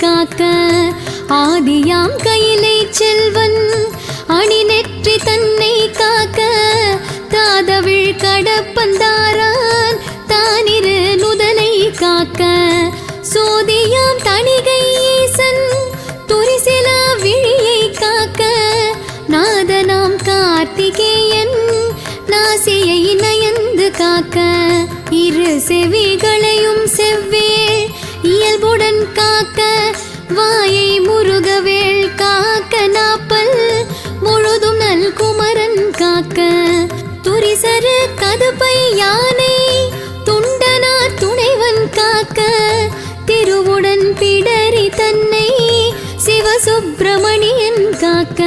காக்க ஆதியாம் கையிலே செல்வன் அணி நெற்றி தன்னை காக்க தாதவிழ் கடப்பந்தாரான் தானிரு நுதலை காக்க. சோதியாம் தணிகை ஈசன் துரிசில விழியை காக்க. நாதனாம் கார்த்திகேயன் நாசியை நயந்து காக்க. இரு செவிகளையும் செவ்வே இயல்புடன் காக்க வாயை முருகவேள் காக்க நாப்பல் முழுதும் நல் குமரன் காக்க. துரிசரு கதுப்பை யானை துண்டனா துணைவன் காக்க. திருவுடன் பிடரி தன்னை சிவசுப்பிரமணியன் காக்க.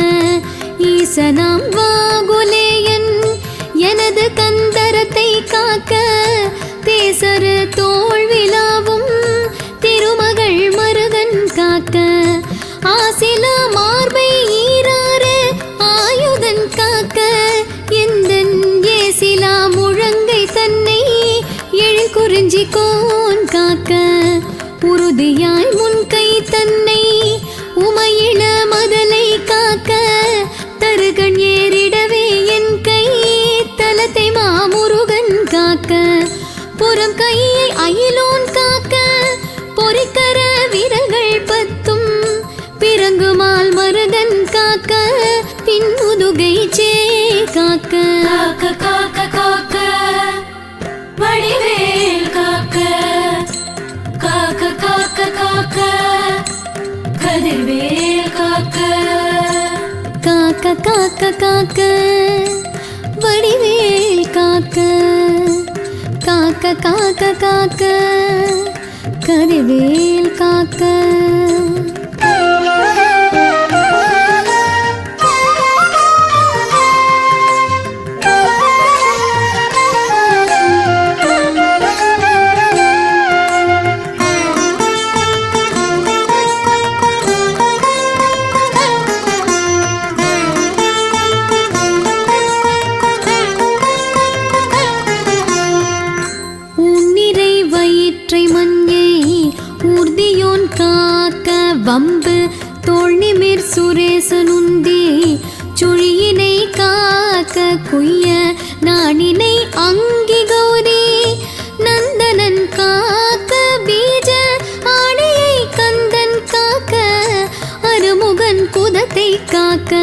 ஈசனாம் வாகுலேயன் எனது கந்தரத்தை காக்க. தேசரு புறம் கையை அயிலோன் காக்க பொறிக்கர விரல்கள் பத்தும். பிறங்குமால் மருகன் காக்க பின் முதுகை சே காக்க. காக்க காக்க காக்க. வடிவேல் காக்க. காக்க காக்க காக்க. கதிர்வேல் காக்க. காக்க காக்க காக்க. வடிவேல் காக்க. காக்க காக்க காக்க கதிவேல் காக்க. வயிற்றை மஞ்சை ஊர்தியோன் காக்க வம்பு தோழிமிர் சுரேசனுந்தி சுழியினை காக்க குய்ய நானினை அங்கி கௌரி நந்தனன் காக்க பீஜ ஆணையை கந்தன் காக்க அருமுகன் குதத்தை காக்க.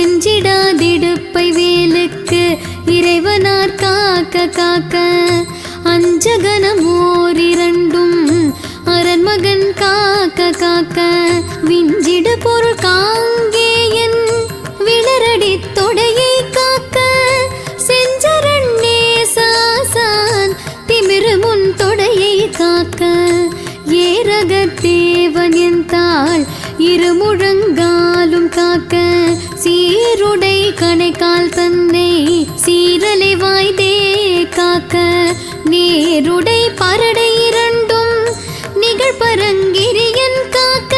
எஞ்சிடாதிடுப்பை வேலுக்கு இறைவனார் காக்க காக்க. அஞ்சகனம் ஓரிரண்டும் அரண்மகன் காக்க காக்க விஞ்சிட பொருள் காங்கேயன் விளரடி தொடையை காக்க செஞ்சரண் நேசாசான் திமிரு முன் தொடையை காக்க ஏரக தேவன் என் தாள் இருமுழ நேருடை பரடை இரண்டும் நிகழ்பரங்கிரியன் காக்க.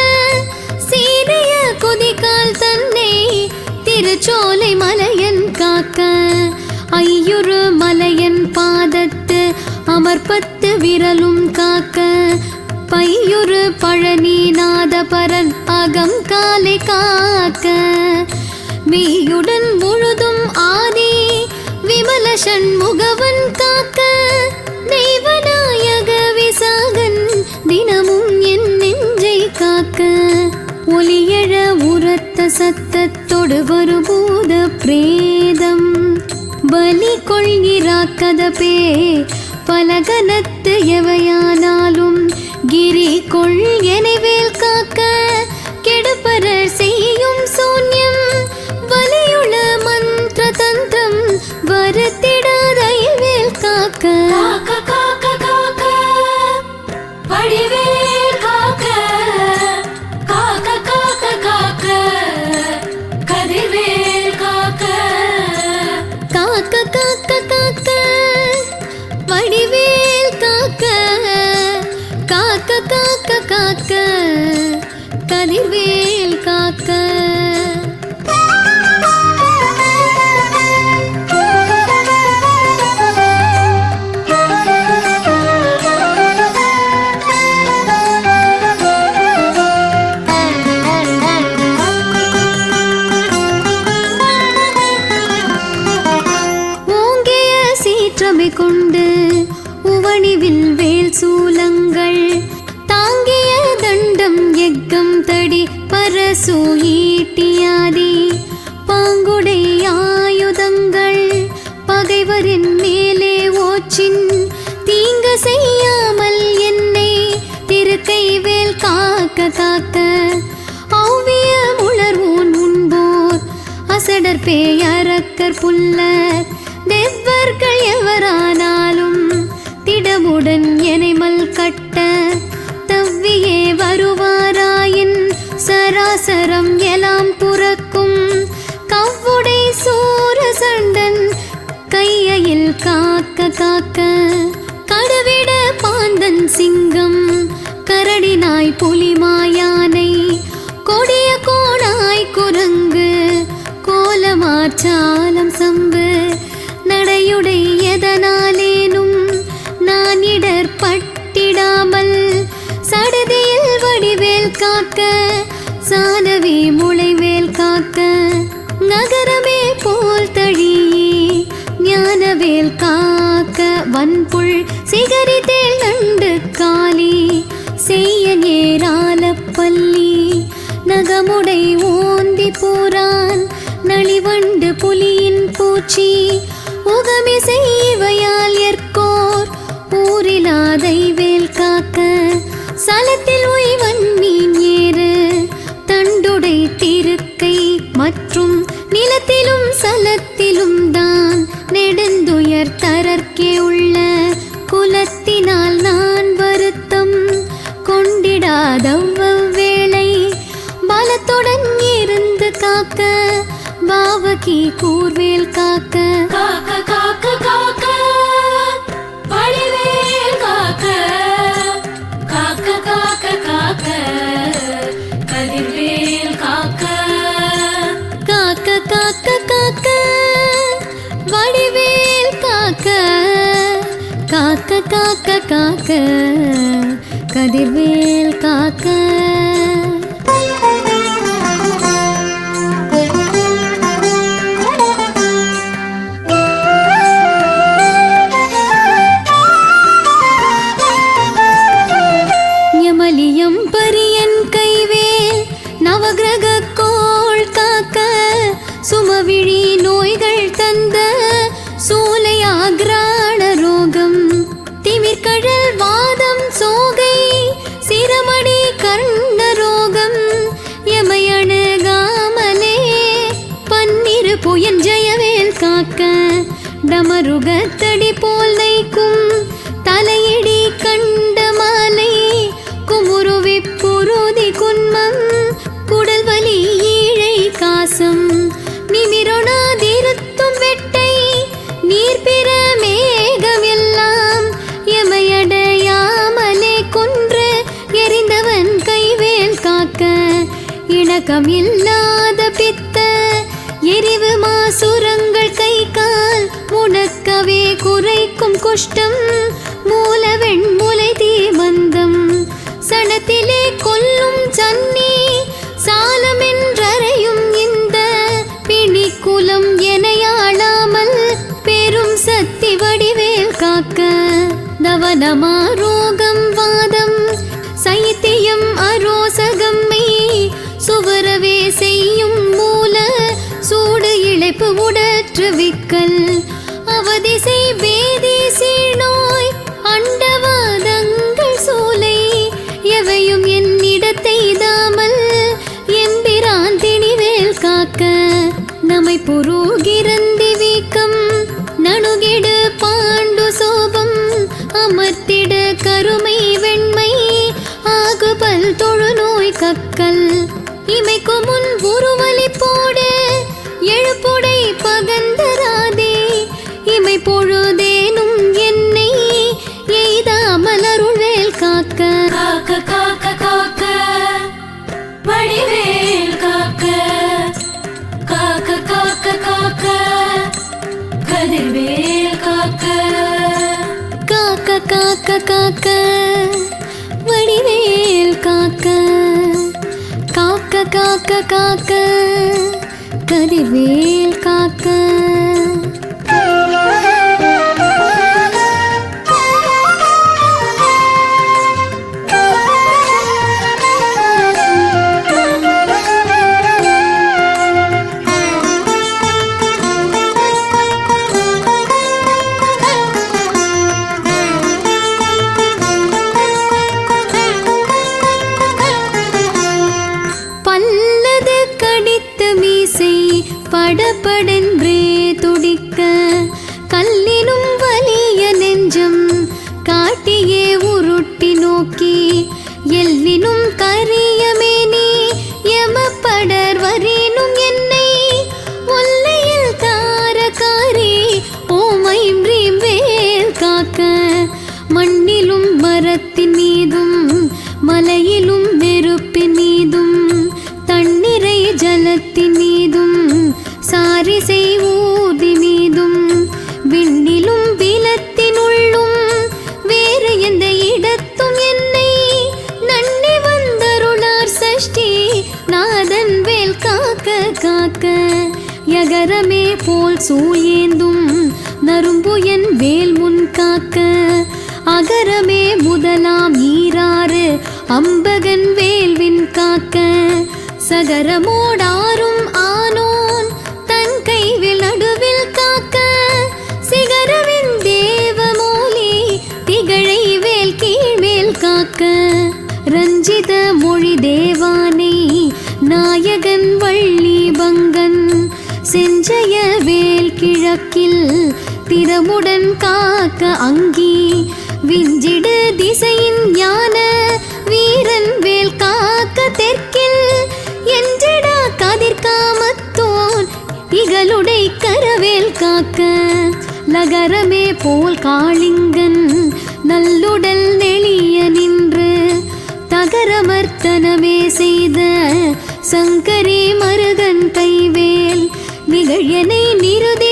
சீரிய குதிகால் தன்னை திருச்சோலை மலையன் காக்க. ஐயுறு மலையன் பாதத்து அமர்பத்து விரலும் காக்க. பையுறு பழனி நாதபரன் அகம் காலை காக்க. மெய்யுடன் முழுதும் ஆதி விமல சண்முகவன் காக்க. சத்தத்தொடு ஒரு பூத பிரேதம் பலி கொள்கிறாக்கதபே பலகனத்து எவையானாலும் கிரி கொள் எனைவேல் காக்க கெடுபரர் செய்யும் சூன்யம் வலியுள மந்திர தந்திரம் வருத்திடாதைவேல் காக்க. காக்க காக்க காக்க. வடிவேல் காக்க காக்க ஔவிய உணர்வோன் உண்போர் அசடர் பேயரக்கர் புல்லர் தெவ்வர்கள் எவரானாலும் திடமுடன் எனைமல் கட்ட தவ்வியே வருவாராயின் சராசரம் எலாம் புறக்கும் கவ்வுடை சூர சண்டன் கையில் காக்க காக்க கடவிட பாந்தன் சிங்கம் கரடி கரடினாய் புலிமாயானை கொடிய கோணாய் குரங்கு கோலமாற்றாய் செய்ய பள்ளி நகமுடை ஓந்தி போரான் நளிவண்டு புலியின் பூச்சி உகமி செய்வையால் ஏற்கோர் ஊரிலாதை வேல் காக்க சலத்தில் உய்வன் மீன் காக்க பாவகி கூர்வேல் காக்க. காக்க காக்க காக்க வடிவேல் காக்க. காக்க காக்க காக்க கதிர்வேல் காக்க. காக்க காக்க காக்க வடிவேல் காக்க. காக்க காக்க காக்க கதிர்வேல் காக்க. டமருகத்தடி போல் நைக்கும் தலையடி கண்ட மாலை குமுருவி புருதி குன்மம் குடல் வலி ஈழை காசம். நிமிரொணாதிருத்தும் வெட்டை நீர் நீர்பிற மேகமெல்லாம் எமையடையாமலே கொன்று எரிந்தவன் கைவேல் காக்க இணக்கம் இல்லாத பித்த எரிவு மாசுரங்கள் கை கால் உனக்கவே குறைக்கும் குஷ்டம். மூலவெண் முலை தீமந்தம் சனத்திலே கொல்லும் சன்னி சாலமென்றறையும் இந்த பிணிக்குலம் எனையாளாமல் பெரும் சக்தி வடிவேல் காக்க. தவனமா ரோகம் வாதம் சைத்தியம் அரோசகம் சுவரவே செய்யும் உடற்று விக்கல் அவதிசை வேதி சீழ்நோய் அண்டவாதங்கள் சூலை எவையும் என்னிடத்தை தாமல் எம்பிரான் திணிவேல் காக்க நமை புரோகிரந்தி வீக்கம். நணுகிடு பாண்டு சோபம் அமர்த்திட கருமை வெண்மை ஆகுபல் தொழுநோய் கக்கல். இமைக்கு முன் உருவ காக்க காக்க வடிவேல் காக்க. காக்க காக்க காக்க கதிர்வேல் காக்க. படப்படை அரிசை ஊதி மீதும் விண்ணிலும் விலத்தினுள்ளும் வேறு எந்த இடத்தும் என்னை நன்னி வந்தருளார் சஷ்டி. நாதன் வேல் காக்க காக்க யகரமே போல் சூழேந்தும் நரும்புயன் வேல் முன் காக்க. அகரமே முதலாம் ஈராறு அம்பகன் வேல்வின் காக்க. சகரமோடாரும் காக்க அங்கி விஞ்சிடு திசையின் ஞான வீரன் வேல் காக்க தெற்கில் என்றிடா கதிர்காமத்தோன் இகலுடை கரவேல் காக்க. நகரமே போல் காளிங்கன் நல்லுடல் நெளிய நின்று தகரமர்த்தனமே செய்த சங்கரே மருகன் கைவேல் நிகழ்யனை நிறுதி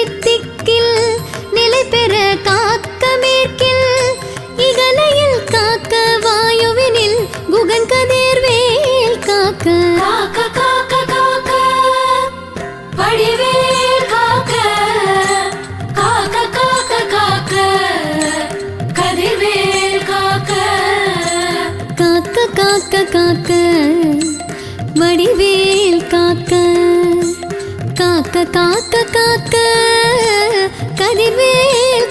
காக்க காக்க காக்க கதிர்வேல்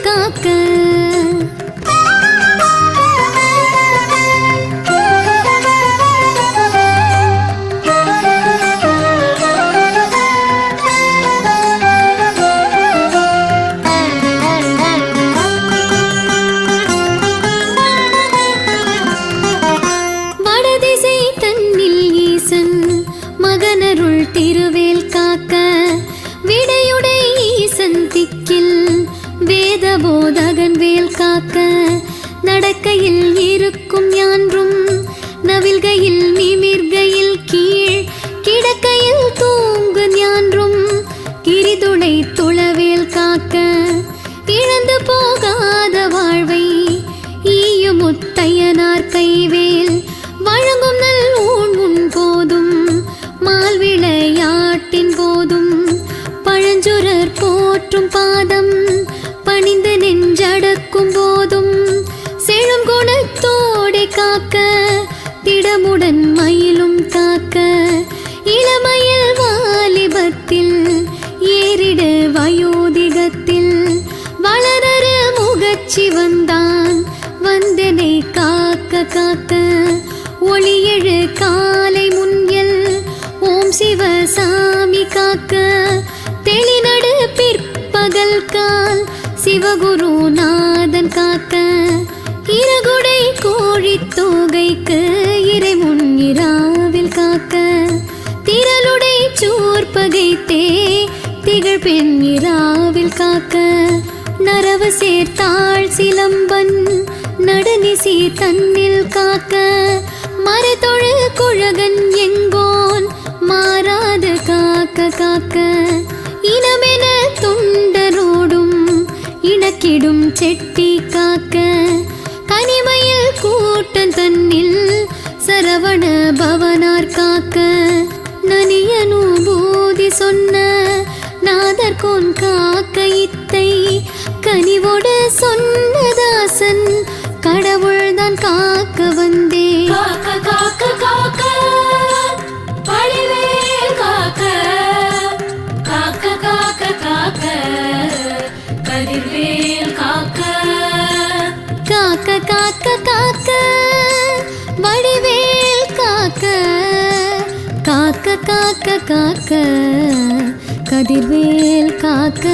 துளவேல் காக்க இழந்து போகாத வாழ்வை ஈயும் முத்தையனார் கைவேல் வழங்கும் நல் ஊன் உன் போதும் மால் விளையாட்டின் போதும் பழஞ்சுரர் போற்றும் பாதம் காத்த ஒளியெழு காலை முன்யல் ஓம் சிவசாமி காக்க தெளிநடு பிற்பகல் கால் சிவகுருநாதன் காக்க இருகுடை கோழி தோகைக்கு இறை முன்னிராவில் காக்க திரளுடை சூர்பகைத்தே திகழ் பெண் இராவில் காக்க நரவு சேர்த்தாள் சிலம்பன் நடுநிசி தன்னில் காக்க மறைத்தொழு குழகன் எங்கோன் மாறாது காக்க காக்க. இனமென துண்டரோடும் இணக்கிடும் செட்டி காக்க. தனிமையில் கூட்டம் தன்னில் சரவண பவனார் காக்க. நனியனுபூதி சொன்ன நாதர்கோன் காக்க இத்தை கனிவோடு சொன்ன காக்க வந்தே காக்க காக்க காக்க. காக்க. காக்க காக்க காக்க. கதிர்வேல் காக்க. காக்க காக்க காக்க. வடிவேல் காக்க. காக்க காக்க காக்க. கதிர்வேல் காக்க.